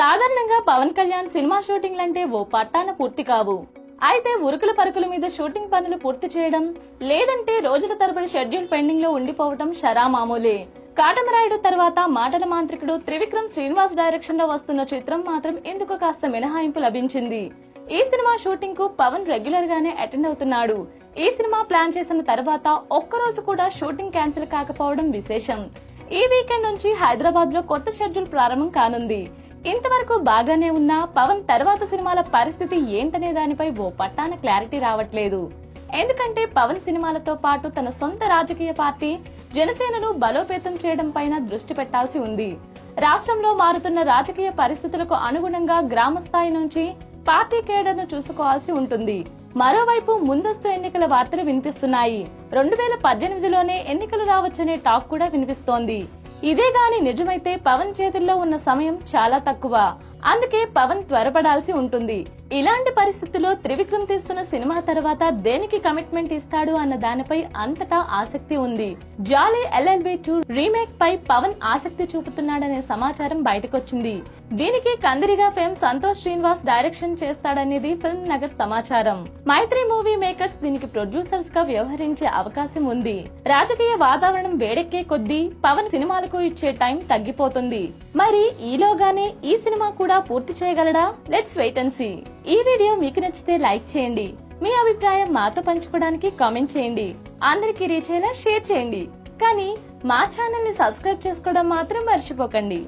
సాధారణంగా పవన్ కళ్యాణ్ సినిమా షూటింగ్లంటే ఓ పట్టాన పూర్తి కావు. అయితే ఉరుకుల పరుకుల మీద షూటింగ్ పనులు పూర్తి చేయడం లేదంటే రోజుల తరబడి షెడ్యూల్ పెండింగ్లో ఉండిపోవడం షరా మామూలే కాటమరాయుడు తర్వాత మాటల మాంత్రికుడు త్రివిక్రమ్ శ్రీనివాస్ డైరెక్షన్లో వస్తున్న చిత్రం మాత్రం ఎందుకు కాస్త మినహాయింపు లభించింది. ఈ సినిమా షూటింగ్కు పవన్ రెగ్యులర్ గానే అటెండ్ అవుతున్నాడు. ఈ సినిమా ప్లాన్ చేసిన తర్వాత ఒక్కరోజు కూడా షూటింగ్ క్యాన్సిల్ కాకపోవడం విశేషం. ఈ వీకెండ్ నుంచి హైదరాబాద్లో కొత్త షెడ్యూల్ ప్రారంభం కానుంది. ఇంతవరకు బాగానే ఉన్న పవన్ తర్వాత సినిమాల పరిస్థితి ఏంటనే దానిపై ఓ పట్టాన క్లారిటీ రావట్లేదు. ఎందుకంటే పవన్ సినిమాలతో పాటు తన సొంత రాజకీయ పార్టీ జనసేనను బలోపేతం చేయడం పైన దృష్టి పెట్టాల్సి ఉంది. రాష్ట్రంలో మారుతున్న రాజకీయ పరిస్థితులకు అనుగుణంగా గ్రామ స్థాయి నుంచి పార్టీ కేడర్ను చూసుకోవాల్సి ఉంటుంది. మరోవైపు ముందస్తు ఎన్నికల వార్తలు వినిపిస్తున్నాయి. రెండు వేల పద్దెనిమిదిలోనే ఎన్నికలు రావచ్చనే టాక్ కూడా వినిపిస్తోంది. ఇదే గాని నిజమైతే పవన్ చేతుల్లో ఉన్న సమయం చాలా తక్కువ. అందుకే పవన్ త్వరపడాల్సి ఉంటుంది. ఇలాంటి పరిస్థితుల్లో త్రివిక్రమ్ తీస్తున్న సినిమా తర్వాత దేనికి కమిట్మెంట్ ఇస్తాడు అన్న దానిపై అంతటా ఆసక్తి ఉంది. జాలీ ఎల్ఎల్బి టూ రీమేక్ పై పవన్ ఆసక్తి చూపుతున్నాడనే సమాచారం బయటకొచ్చింది. దీనికి కందిరిగా ఫేమ్ సంతోష్ శ్రీనివాస్ డైరెక్షన్ చేస్తాడనేది ఫిల్మ్ నగర్ సమాచారం. మైత్రి మూవీ మేకర్స్ దీనికి ప్రొడ్యూసర్స్గా వ్యవహరించే అవకాశం ఉంది. రాజకీయ వాతావరణం వేడెక్కే కొద్దీ పవన్ సినిమాలకు ఇచ్చే టైం తగ్గిపోతుంది. మరి ఈలోగానే ఈ సినిమా కూడా పూర్తి చేయగలడా? లెట్స్ వెయిట్ అండ్ సీ ఈ వీడియో మీకు నచ్చితే లైక్ చేయండి. మీ అభిప్రాయం మాతో పంచుకోవడానికి కామెంట్ చేయండి. అందరికీ రీచ్ అయినా షేర్ చేయండి. కానీ మా ఛానల్ని సబ్స్క్రైబ్ చేసుకోవడం మాత్రం మర్చిపోకండి.